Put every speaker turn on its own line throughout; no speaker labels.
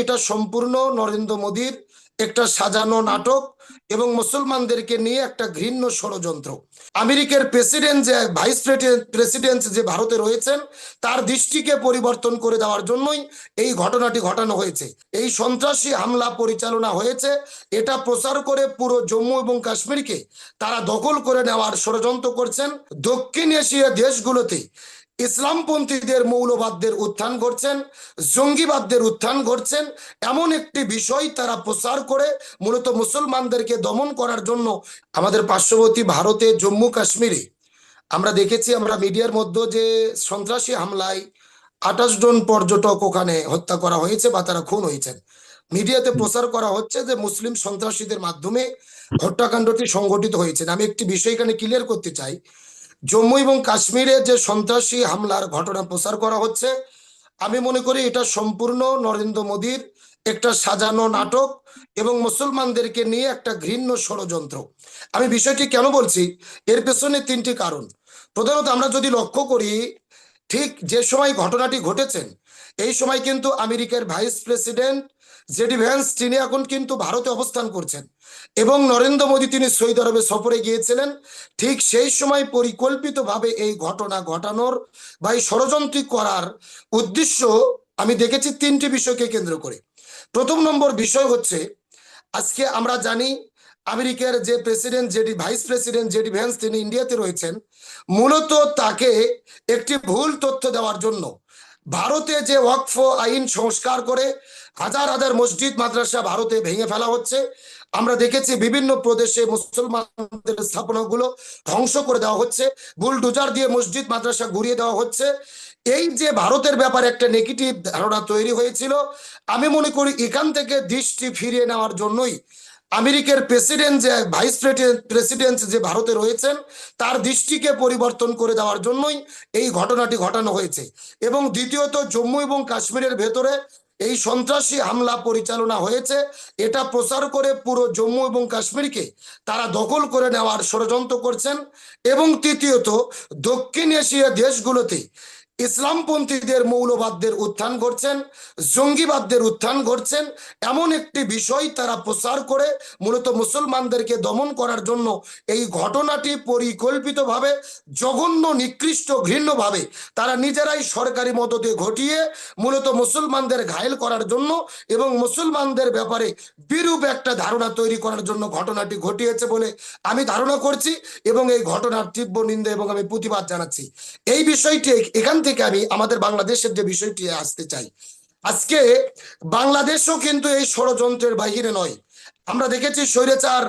এটা সম্পূর্ণ নরেন্দ্র মোদীর একটা সাজানো নাটক এবং মুসলমানদেরকে নিয়ে একটা ঘৃণ্য ষড়যন্ত্র। আমেরিকার প্রেসিডেন্ট যে, ভাইস প্রেসিডেন্ট যে ভারতে রয়েছেন, তার দৃষ্টিকে পরিবর্তন করে দেওয়ার জন্যই এই ঘটনাটি ঘটানো হয়েছে। এই সন্ত্রাসী হামলা পরিচালনা হয়েছে, এটা প্রচার করে পুরো জম্মু এবং কাশ্মীরকে তারা দখল করে নেওয়ার ষড়যন্ত্র করছেন। দক্ষিণ এশিয়া দেশগুলোতে ইসলামপন্থীদের মৌলবাদদের উত্থান ঘটছেন, জঙ্গিবাদদের উত্থান ঘটছেন। এমন একটি বিষয় তারা প্রচার করে, মূলত মুসলমানদেরকে দমন করার জন্য আমাদের পার্শ্ববর্তী ভারতে, জম্মু কাশ্মীরে। আমরা দেখেছি, আমরা মিডিয়ার মধ্যে যে সন্ত্রাসী হামলায় আঠাশ জন পর্যটক ওখানে হত্যা করা হয়েছে বা তারা খুন হয়েছেন। মিডিয়াতে প্রচার করা হচ্ছে যে মুসলিম সন্ত্রাসীদের মাধ্যমে হত্যাকাণ্ডটি সংঘটিত হয়েছে। আমি একটি বিষয় এখানে ক্লিয়ার করতে চাই। জম্মু এবং কাশ্মীরে যে সন্ত্রাসী হামলার ঘটনা প্রচার করা হচ্ছে, আমি মনে করি এটা সম্পূর্ণ নরেন্দ্র মোদীর একটা সাজানো নাটক এবং মুসলমানদেরকে নিয়ে একটা ঘৃণ্য ষড়যন্ত্র। আমি বিষয়টি কেন বলছি? এর পেছনে তিনটি কারণ। প্রধানত আমরা যদি লক্ষ্য করি, ঠিক যে সময় ঘটনাটি ঘটেছেন এই সময় কিন্তু আমেরিকার ভাইস প্রেসিডেন্ট জেডি ভ্যান্স তিনি এখন কিন্তু ভারতে অবস্থান করছেন। এবং নরেন্দ্র মোদী তিনি সৌদি আরবে সফরে গিয়েছিলেন। ঠিক সেই সময় পরিকল্পিতভাবে এই ঘটনা ঘটানোর বা এই ষড়যন্ত্রী করার উদ্দেশ্য আমি দেখেছি তিনটি বিষয়কে কেন্দ্র করে। প্রথম নম্বর বিষয় হচ্ছে, আজকে আমরা জানি আমেরিকার যে president JD vice president JD Vance তিনি ইন্ডিয়াতে রয়েছেন, মূলত তাকে একটি ভুল তথ্য দেওয়ার জন্য ভারতে যে ওয়াকফ আইন সংস্কার করে হাজার হাজার মসজিদ, মাদ্রাসা ভারতে ভেঙে ফেলা হচ্ছে। আমরা দেখেছি বিভিন্ন প্রদেশে মুসলমানদের স্থাপনাগুলো ধ্বংস করে দেওয়া হচ্ছে। বুলডোজার দিয়ে মসজিদ, মাদ্রাসা ঘুরিয়ে দেওয়া হচ্ছে। এই যে ভারতের ব্যাপারে একটা নেগেটিভ ধারণা তৈরি হয়েছিল, আমি মনে করি এখান থেকে দৃষ্টি ফিরিয়ে নেওয়ার জন্যই আমেরিকার প্রেসিডেন্ট যে, ভাইস প্রেসিডেন্ট যে ভারতে রয়েছেন, তার দৃষ্টিকে পরিবর্তন করে দেওয়ার জন্যই এই ঘটনাটি ঘটানো হয়েছে। এবং দ্বিতীয়ত, জম্মু এবং কাশ্মীরের ভেতরে এই সন্ত্রাসী হামলা পরিচালনা হয়েছে। এটা প্রচার করে পুরো জম্মু এবং কাশ্মীরকে তারা দখল করে নেওয়ার ষড়যন্ত্র করছেন। এবং তৃতীয়ত, দক্ষিণ এশিয়া দেশগুলোতে ইসলামপন্থীদের মৌলবাদদের উত্থান ঘটছেন, জঙ্গিবাদদের উত্থান ঘটছেন। এমন একটি বিষয় তারা প্রচার করে, মূলত মুসলমানদেরকে দমন করার জন্য এই ঘটনাটি পরিকল্পিতভাবে, জঘন্য, নিকৃষ্ট, ঘৃণ্যভাবে তারা নিজেরাই সরকারি মদতে ঘটিয়ে, মূলত মুসলমানদের ঘায়েল করার জন্য এবং মুসলমানদের ব্যাপারে বিরূপ একটা ধারণা তৈরি করার জন্য ঘটনাটি ঘটিয়েছে বলে আমি ধারণা করছি এবং এই ঘটনার তীব্র নিন্দা এবং আমি প্রতিবাদ জানাচ্ছি। এই বিষয়টি এখান থেকে আমি আমাদের বাংলাদেশের যে বিষয়টি আসতে চাই। আজকে বাংলাদেশও কিন্তু এই ষড়যন্ত্রের বাহিরে নয়। আমরা দেখেছি স্বৈরাচার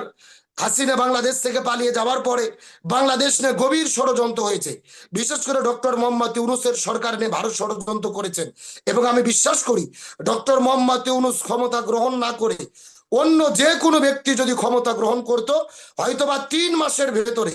হাসিনা বাংলাদেশ থেকে পালিয়ে যাওয়ার পরে বাংলাদেশ নিয়ে গভীর ষড়যন্ত্র হয়েছে। বিশেষ করে ডক্টর মোহাম্মদ ইউনুসের সরকার নিয়ে ভারত ষড়যন্ত্র করেছেন। এবং আমি বিশ্বাস করি, ডক্টর মোহাম্মদ ইউনুস ক্ষমতা গ্রহণ না করে অন্য যে কোনো ব্যক্তি যদি ক্ষমতা গ্রহণ করত, হয়তোবা তিন মাসের ভেতরে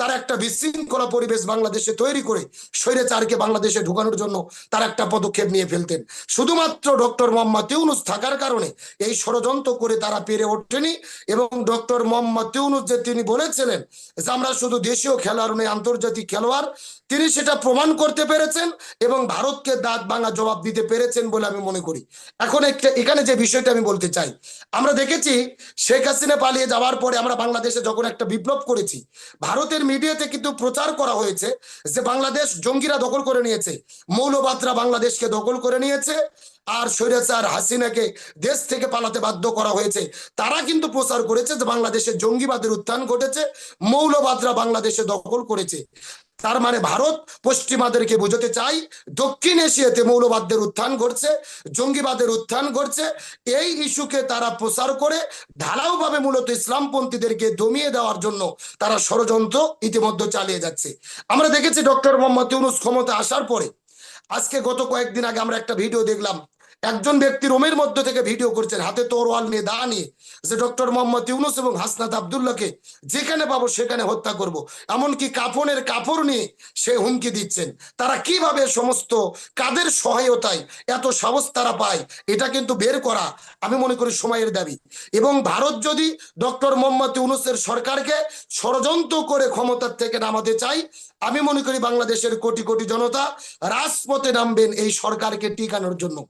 তার একটা বিশৃঙ্খলা পরিবেশ বাংলাদেশে তৈরি করে স্বৈরাচারকে বাংলাদেশে ঢুকানোর জন্য তার একটা পদক্ষেপ নিয়ে ফেলতেন। শুধুমাত্র ডক্টর মোহাম্মদ ইউনুস থাকার কারণে এই ষড়যন্ত্র করে তারা পেরে ওঠেনি এবং ডক্টর মোহাম্মদ ইউনুস যে তিনি বলেছিলেন যে আমরা শুধু দেশীয় খেলোয়াড় নয়, আন্তর্জাতিক খেলোয়াড়, তিনি সেটা প্রমাণ করতে পেরেছেন এবং ভারতকে দাঁত ভাঙা জবাব দিতে পেরেছেন বলে আমি মনে করি। এখন একটা, এখানে যে বিষয়টা আমি বলতে চাই, আমরা দেখেছি শেখ হাসিনা পালিয়ে যাওয়ার পরে আমরা বাংলাদেশে যখন একটা বিপ্লব করেছি, ভারতের মিডিয়াতে কিন্তু প্রচার করা হয়েছে যে বাংলাদেশ জঙ্গিরা দখল করে নিয়েছে, মৌলবাদরা বাংলাদেশকে দখল করে নিয়েছে আর স্বৈরাচার হাসিনাকে দেশ থেকে পালাতে বাধ্য করা হয়েছে। তারা কিন্তু প্রচার করেছে যে বাংলাদেশে জঙ্গিবাদের উত্থান ঘটেছে, মৌলবাদরা বাংলাদেশে দখল করেছে। তার মানে ভারত পশ্চিমাদেরকে বোঝাতে চাই, দক্ষিণ এশিয়াতে মৌলবাদদের উত্থান ঘটছে, জঙ্গিবাদের উত্থান ঘটছে, এই ইস্যুকে তারা প্রচার করে, ঢালাওভাবে মূলত ইসলামপন্থীদেরকে দমিয়ে দেওয়ার জন্য তারা ষড়যন্ত্র ইতিমধ্যে চালিয়ে যাচ্ছে। আমরা দেখেছি ডক্টর মোহাম্মদ ইউনুস ক্ষমতা আসার পরে, আজকে গত কয়েকদিন আগে আমরা একটা ভিডিও দেখলাম একজন ব্যক্তি রোমের মধ্যে থেকে ভিডিও করছেন, হাতে তোরওয়াল নিয়ে, দা নিয়ে, যে ডক্টর মোহাম্মদ ইউনুস এবং হাসনাত আবদুল্লাহকে যেখানে পাবো সেখানে হত্যা করব। এমনকি কাফনের কাপড় নিয়ে সে হুমকি দিচ্ছেন। তারা কীভাবে সমস্ত কাদের সহায়তায় এত সাহস তারা পায়, এটা কিন্তু বের করা আমি মনে করি সময়ের দাবি। এবং ভারত যদি ডক্টর মোহাম্মদ ইউনুসের সরকারকে ষড়যন্ত্র করে ক্ষমতার থেকে নামাতে চাই, আমি মনে করি বাংলাদেশের কোটি কোটি জনতা রাজপথে নামবেন এই সরকারকে টিকানোর জন্য।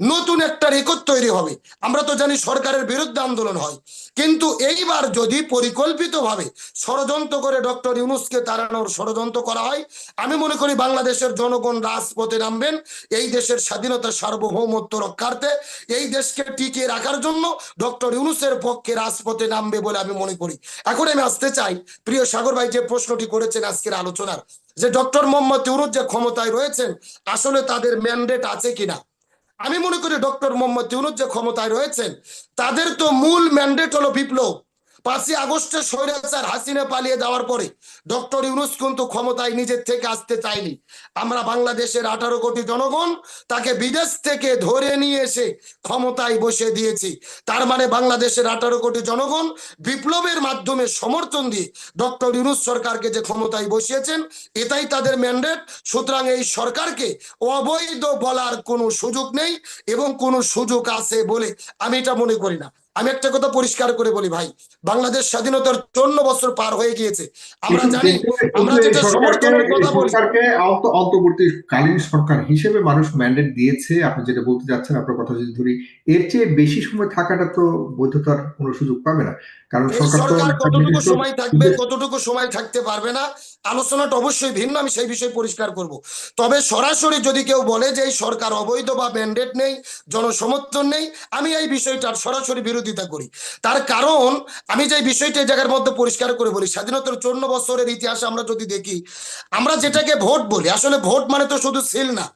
নতুন একটা রেকর্ড তৈরি হবে। আমরা তো জানি সরকারের বিরুদ্ধে আন্দোলন হয়। কিন্তু এইবার যদি পরিকল্পিতভাবে ষড়যন্ত্র করে ডক্টর ইউনুসকে তাড়ানোর ষড়যন্ত্র করা হয়, আমি মনে করি বাংলাদেশের জনগণ রাজপথে নামবেন। এই দেশের স্বাধীনতা সার্বভৌমত্ব রক্ষার্থে এই দেশকে টিকিয়ে রাখার জন্য ডক্টর ইউনুসের পক্ষে রাজপথে নামবে বলে আমি মনে করি। এখন আমি আসতে চাই, প্রিয় সাগর ভাই যে প্রশ্নটি করেছেন আজকের আলোচনার, যে ডক্টর মোহাম্মদ ইউনুস যে ক্ষমতায় রয়েছেন, আসলে তাদের ম্যান্ডেট আছে কিনা? আমি মনে করি ডক্টর মোহাম্মদ ইউনুস যে ক্ষমতায় রয়েছেন, তাদের তো মূল ম্যান্ডেট হলো বিপ্লব। পাঁচই আগস্টে স্বৈরাচার হাসিনা পালিয়ে যাওয়ার পরে ডক্টর ইউনুস কিন্তু ক্ষমতায় নিজের থেকে আসতে চায়নি। আমরা বাংলাদেশের আঠারো কোটি জনগণ তাকে বিদেশ থেকে ধরে নিয়ে এসে ক্ষমতায় বসে দিয়েছি। তার মানে বাংলাদেশের আঠারো কোটি জনগণ বিপ্লবের মাধ্যমে সমর্থন দিয়ে ডক্টর ইউনুস সরকারকে যে ক্ষমতায় বসিয়েছেন, এটাই তাদের ম্যান্ডেট সুতরাং এই সরকারকে অবৈধ বলার কোনো সুযোগ নেই এবং কোনো সুযোগ আছে বলে আমি এটা মনে করি না। আমি একটা কথা পরিষ্কার করে বলি ভাই বাংলাদেশ স্বাধীনতার চন্ন বছর পার হয়ে গিয়েছে। আমরা জানি আমরা যেটা সমর্থনের কথা বলি
সরকারকে অন্তর্বর্তীকালীন সরকার হিসেবে মানুষ ম্যান্ডেট দিয়েছে। আপনি যেটা বলতে যাচ্ছেন আপনার কথা যদি ধরি এর চেয়ে বেশি সময় থাকাটা তো বৈধতার কোনো সুযোগ পাবে না। কারণ সরকার
কতটুকু সময় থাকবে কতটুকু সময় থাকতে পারবে না আলোচনাটা অবশ্যই ভিন্ন আমি সেই বিষয়ে পরিষ্কার করব। তবে সরাসরি যদি কেউ বলে যে এই সরকার অবৈধ বা ম্যান্ডেট নেই জনসমর্থন নেই আমি এই বিষয়টার সরাসরি বিরোধিতা করি। তার কারণ আমি যে বিষয়টা এই জায়গার মধ্যে পরিষ্কার করে বলি স্বাধীনতার চন্ন বছরের ইতিহাসে আমরা যদি দেখি আমরা যেটাকে ভোট বলি আসলে ভোট মানে তো শুধু সিল না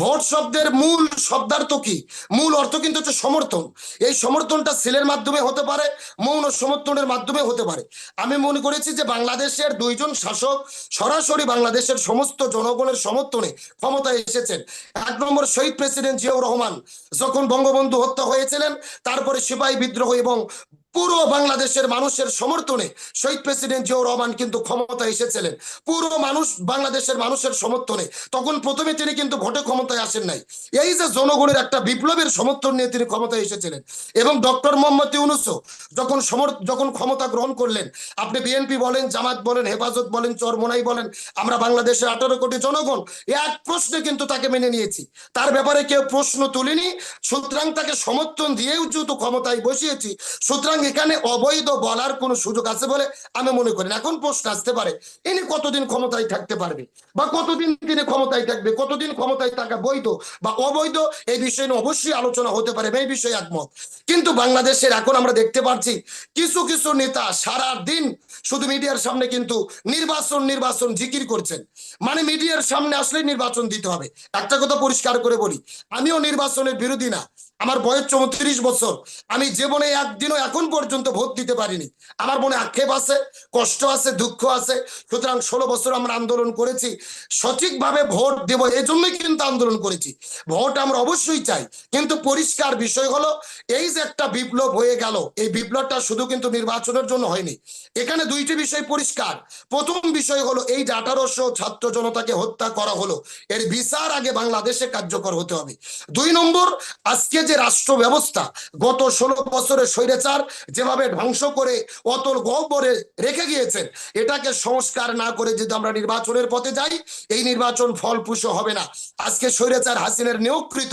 ভোট শব্দের মূল শব্দার্থ কি? মূল অর্থ কিন্তু হচ্ছে সমর্থন। এই সমর্থনটা সেলের মাধ্যমে হতে পারে, মৌন সমর্থনের মাধ্যমে হতে পারে। আমি মনে করেছি যে বাংলাদেশের দুইজন শাসক সরাসরি বাংলাদেশের সমস্ত জনগণের সমর্থনে ক্ষমতায় এসেছেন। এক নম্বর শহীদ প্রেসিডেন্ট জিয়াউর রহমান যখন বঙ্গবন্ধু হত্যা হয়েছিলেন, তারপরে সিপাহী বিদ্রোহ এবং পুরো বাংলাদেশের মানুষের সমর্থনে শহীদ প্রেসিডেন্ট জিয়াউর রহমান কিন্তু ক্ষমতায় এসেছিলেন। পুরো মানুষ বাংলাদেশের মানুষের সমর্থনে। তখন প্রথমে তিনি কিন্তু ভোটে ক্ষমতায় আসেন নাই। এই যে জনগণের একটা বিপ্লবের সমর্থন নিয়ে তিনি ক্ষমতায় এসেছিলেন এবং ডক্টর মোহাম্মদ ইউনুসও যখন সমর, যখন ক্ষমতা গ্রহণ করলেন, আপনি বিএনপি বলেন, জামাত বলেন, হেফাজত বলেন চরমোনাই বলেন, আমরা বাংলাদেশের আঠারো কোটি জনগণ এক প্রশ্নে কিন্তু তাকে মেনে নিয়েছি। তার ব্যাপারে কেউ প্রশ্ন তুলিনি। সুতরাং তাকে সমর্থন দিয়েও যেহেতু ক্ষমতায় বসিয়েছি, সুতরাং এখানে অবৈধ বলার কোনো সুযোগ আছে বলে আমি মনে করি। এখন প্রশ্ন আসতে পারে, ইনি কতদিন ক্ষমতায় থাকতে পারবে? বা কতদিন তিনি ক্ষমতায় থাকবে? কতদিন ক্ষমতায় থাকা বৈধ বা অবৈধ? এই বিষয়ে অবশ্যই আলোচনা হতে পারে এই বিষয়ে একমত। কিন্তু বাংলাদেশের এখন আমরা দেখতে পাচ্ছি কিছু কিছু নেতা সারা দিন শুধু মিডিয়ার সামনে কিন্তু নির্বাচন নির্বাচন জিকির করছেন। মানে মিডিয়ার সামনে আসলে নির্বাচন দিতে হবে। একটা কথা পরিষ্কার করে বলি, আমিও নির্বাচনের বিরোধী না। আমার বয়স চৌত্রিশ বছর। আমি জীবনে একদিনও এখন পর্যন্ত ভোট দিতে পারিনি। আমার মনে আক্ষেপ আছে, কষ্ট আছে, দুঃখ আছে। সুতরাং ষোলো বছর আমরা আন্দোলন করেছি, সঠিকভাবে ভোট দেব এই জন্যই কিন্তু আন্দোলন করেছি। ভোট আমরা অবশ্যই চাই। কিন্তু পরিষ্কার বিষয় হলো, এই যে একটা বিপ্লব হয়ে গেল, এই বিপ্লবটা শুধু কিন্তু নির্বাচনের জন্য হয়নি। এখানে দুইটি বিষয় পরিষ্কার। প্রথম বিষয় হলো, এই আঠারোশো ছাত্র জনতাকে হত্যা করা হলো, এর বিচার আগে বাংলাদেশে কার্যকর হতে হবে। দুই নম্বর, আজকে যে রাষ্ট্র ব্যবস্থা গত ষোলো বছরে স্বৈরাচার যেভাবে ধ্বংস করে অতল গহ্বরে রেখে গিয়েছেন, এটাকে সংস্কার না করে যদি আমরা নির্বাচনের পথে যাই, এই নির্বাচন ফলপ্রসূ হবে না। আজকে স্বৈরাচার হাসিনের নিয়োগকৃত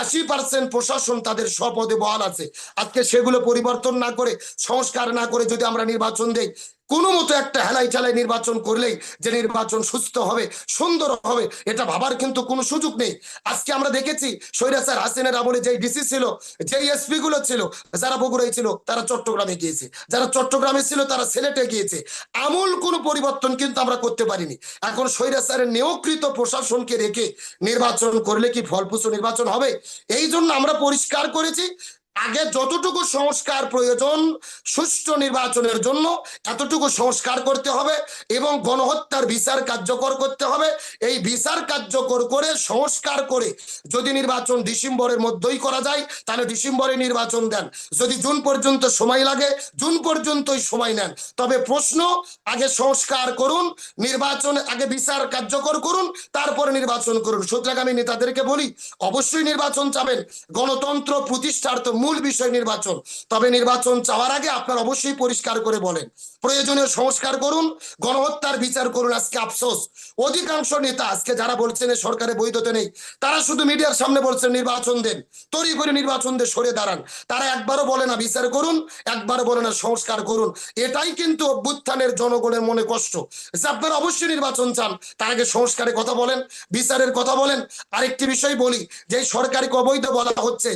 আশি পার্সেন্ট প্রশাসন তাদের স্বপদে বহাল আছে। আজকে সেগুলো পরিবর্তন না করে, সংস্কার না করে যদি আমরা নির্বাচন দেই কোনো মতো একটা হেলাই চালাই নির্বাচন করলেই যে নির্বাচন সুস্থ হবে, সুন্দর হবে, এটা ভাবার কিন্তু কোনো সুযোগ নেই। আজকে আমরা দেখেছি সৈরাসার হাসিনের আমলে যেই ডিসি ছিল, যেই এসপি গুলো ছিল, যারা বগুড়ায় ছিল, তারা চট্টগ্রামে গিয়েছে। যারা চট্টগ্রামে ছিল, তারা সিলেটে গিয়েছে। আমূল কোনো পরিবর্তন কিন্তু আমরা করতে পারিনি। এখন সৈরাসারের নিয়োগকৃত প্রশাসনকে রেখে নির্বাচন করলে কি ফলপ্রসূ নির্বাচন হবে? এই জন্য আমরা পরিষ্কার করেছি আগে যতটুকু সংস্কার প্রয়োজন সুষ্ঠু নির্বাচনের জন্য এতটুকু সংস্কার করতে হবে এবং গণহত্যার বিচার কার্যকর করতে হবে। এই বিচার কার্যকর করে, সংস্কার করে যদি নির্বাচন ডিসেম্বরের মধ্যেই করা যায়, তাহলে ডিসেম্বরে নির্বাচন দেন। যদি জুন পর্যন্ত সময় লাগে, জুন পর্যন্তই সময় নেন। তবে প্রশ্ন, আগে সংস্কার করুন, নির্বাচন আগে বিচার কার্যকর করুন, তারপরে নির্বাচন করুন। সুতরাং আমি নেতাদেরকে বলি, অবশ্যই নির্বাচন চাবেন গণতন্ত্র প্রতিষ্ঠার তো মূল বিষয় নির্বাচন। তবে নির্বাচন চাওয়ার আগে আপনারা অবশ্যই পরিষ্কার করে বলেন। প্রয়োজনীয় সংস্কার করুন, গণহত্যার বিচার করুন আজকে আফসোস। অধিকাংশ নেতা আজকে যারা বলছেন সরকারে বৈধতা নেই, তারা শুধু মিডিয়ার সামনে বলছেন নির্বাচন দেন। তৈরি করে নির্বাচন দিয়ে সরে দাঁড়ান। তারা একবারও বলে না বিচার করুন, একবারও বলে না সংস্কার করুন। এটাই কিন্তু অভ্যুত্থানের জনগণের মনে কষ্ট। যে আপনারা অবশ্যই নির্বাচন চান, তার আগে সংস্কারের কথা বলেন, বিচারের কথা বলেন। আরেকটি বিষয় বলি, যে সরকারকে অবৈধ বলা হচ্ছে,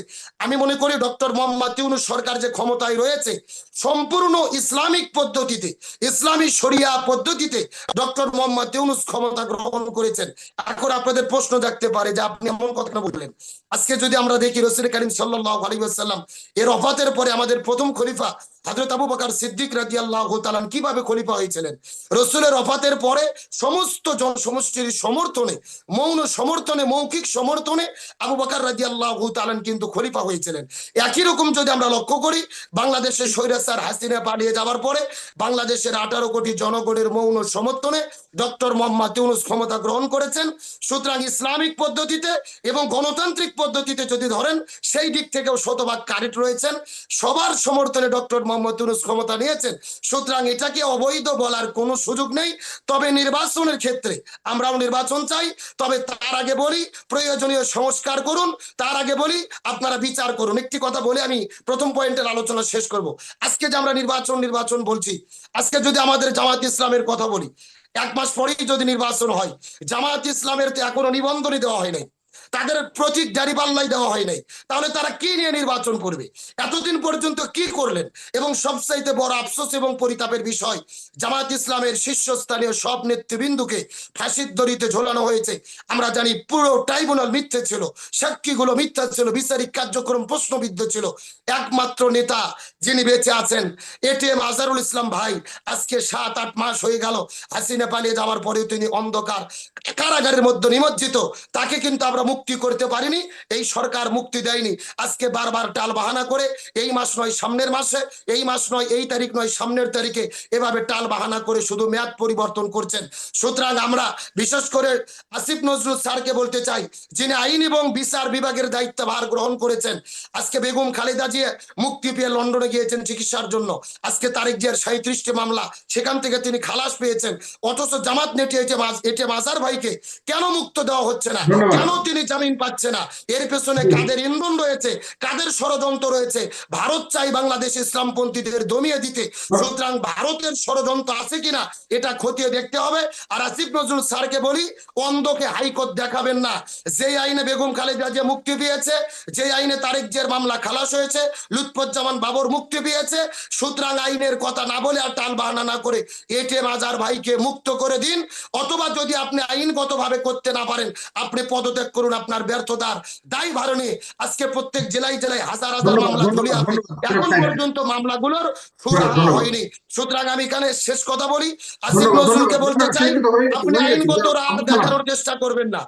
আমি মনে করি ডক্টর মোহাম্মদ ইউনুস সরকার যে ক্ষমতায় রয়েছে, সম্পূর্ণ ইসলামিক পদ্ধতিতে, ইসলামী শরিয়া পদ্ধতিতে ডক্টর মোহাম্মদ ইউনুস ক্ষমতা গ্রহণ করেছেন। এখন আপনাদের প্রশ্ন দেখতে পারে যে আপনি এমন কথা বললেন? আজকে যদি আমরা দেখি রসুল করিম সাল্লাহ আলী সাল্লাম এর অফাতের পরে আমাদের প্রথম খলিফা হজরত আবু বকর সিদ্দিক রাজি আল্লাহ তালান কীভাবে খলিফা হয়েছিলেন? রসুলের অফাতের পরে সমস্ত জনসমষ্টির সমর্থনে, মৌন সমর্থনে, মৌখিক সমর্থনে আবু বকর রাজি আল্লাহ তালান কিন্তু খলিফা হয়েছিলেন। একই রকম যদি আমরা লক্ষ্য করি বাংলাদেশের স্বৈরাচার হাসিনা পালিয়ে যাওয়ার পরে বাংলাদেশের আঠারো কোটি জনগণের মৌন সমর্থনে ডক্টর মোহাম্মদ ইউনুস ক্ষমতা গ্রহণ করেছেন। সুতরাং ইসলামিক পদ্ধতিতে এবং গণতান্ত্রিক পদ্ধতিতে যদি ধরেন, সেই দিক থেকেও শতভাগ কারেক্ট রয়েছেন। সবার সমর্থনে ডক্টর মোহাম্মদ ইউনুস ক্ষমতা নিয়েছেন। সুতরাং এটাকে অবৈধ বলার কোনো সুযোগ নেই। তবে নির্বাচনের ক্ষেত্রে আমরাও নির্বাচন চাই। তবে তার আগে বলি, প্রয়োজনীয় সংস্কার করুন। তার আগে বলি, আপনারা বিচার করুন। একটি কথা বলে আমি প্রথম পয়েন্টের আলোচনা শেষ করব। আজকে যে আমরা নির্বাচন নির্বাচন বলছি, আজকে যদি আমাদের জামাত ইসলামের কথা বলি, এক মাস পরেই যদি নির্বাচন হয়, জামাত ইসলামের তো এখনও নিবন্ধনই দেওয়া হয় নাই। তাদের প্রতীক জারি পাল্লাই দেওয়া হয় নাই। তাহলে তারা কি নিয়ে নির্বাচন করবে? এতদিন পর্যন্ত কি করলেন? এবং সবচাইতে বড় আফসোস এবং পরিতাপের বিষয় জামাত ইসলামের শীর্ষস্থানীয় সব নেতৃবৃন্দুকে ফাঁসির দড়িতে ঝোলানো হয়েছে। আমরা জানি পুরো ট্রাইব্যুনাল মিথ্যে ছিল, সাক্ষীগুলো মিথ্যা ছিল, বিচারিক কার্যক্রম প্রশ্নবিদ্ধ ছিল। একমাত্র নেতা যিনি বেঁচে আছেন এটিএম আজারুল ইসলাম ভাই, আজকে সাত, আট মাস হয়ে গেল, হাসিনা পালিয়ে যাওয়ার পরেও তিনি অন্ধকার, কারাগারের মধ্যে নিমজ্জিত, তাকে কিন্তু আমরা মুক্তি করতে পারিনি এই সরকার মুক্তি দেয়নি। আজকে বারবার টাল বাহানা করে এই মাস নয় সামনের মাসে এই মাস নয় এই তারিখ নয় সামনের তারিখে এভাবে টাল বাহানা করে শুধু মেয়াদ পরিবর্তন করছেন। সুতরাং আমরা বিশেষ করে আসিফ নজরুল স্যারকে বলতে চাই যিনি আইন এবং বিচার বিভাগের দায়িত্বভার গ্রহণ করেছেন আজকে বেগম খালেদা জিয়া মুক্তি পেয়ে লন্ডনে গিয়েছেন চিকিৎসার জন্য। আজকে তারেক জিয়ার সাঁত্রিশটি মামলা সেখান থেকে তিনি খালাস পেয়েছেন। অথচ জামাত নেটি এটে এটে মাজার ভাইকে। কেন মুক্ত দেওয়া হচ্ছে না? কেন তিনি জামিন পাচ্ছে না। এর পেছনে কাদের ইন্ধন রয়েছে, কাদের ষড়যন্ত্র রয়েছে, ভারত চাই বাংলাদেশ ইসলামপন্থীদের দমিয়ে দিতে। সুতরাং ভারতের ষড়যন্ত্র আছে কিনা, এটা খতিয়ে দেখতে হবে। আর আসিফ নজরুল স্যারকে বলি, অন্ধকে হাইকোর্ট দেখাবেন না। যে আইনে বেগম খালেদা জিয়া মুক্তি পেয়েছে যে আইনে তারেক জিয়ার মামলা খালাস হয়েছে, লুৎফুজ্জামান বাবর মুক্তি পেয়েছে। সুতরাং আইনের কথা না বলে আর টাল বাহানা না করে এটিএম আজার ভাইকে মুক্ত করে দিন। অথবা যদি আপনি আইনগতভাবে করতে না পারেন, আপনি পদত্যাগ করুন আপনার ব্যর্থতার দায় ভারণে আজকে প্রত্যেক জেলায় জেলায় হাজার হাজার মামলা চলে এখন পর্যন্ত মামলাগুলোর সুরাহা হয়নি। সুতরাং আমি এখানে শেষ কথা বলি। আসিফ নজরুলকে বলতে চাই
হয়ে-
আপনি আইনগত রাত দেখানোর চেষ্টা করবেন না।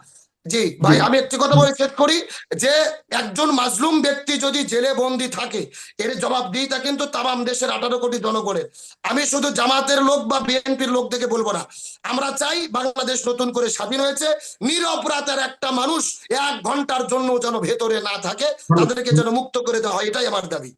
জি ভাই আমি একটি কথা বলে শেষ করি যে একজন মাজলুম ব্যক্তি যদি জেলে বন্দি থাকে এর জবাবদিহিতা কিন্তু তামাম দেশের আঠারো কোটি জনগণের। আমি শুধু জামাতের লোক বা বিএনপির লোক থেকে বলব না। আমরা চাই বাংলাদেশ নতুন করে স্বাধীন হয়েছে। নিরপরাধের একটা মানুষ এক ঘণ্টার জন্য যেন ভেতরে না থাকে তাদেরকে যেন মুক্ত করে দেওয়া হয় এটাই আমার দাবি।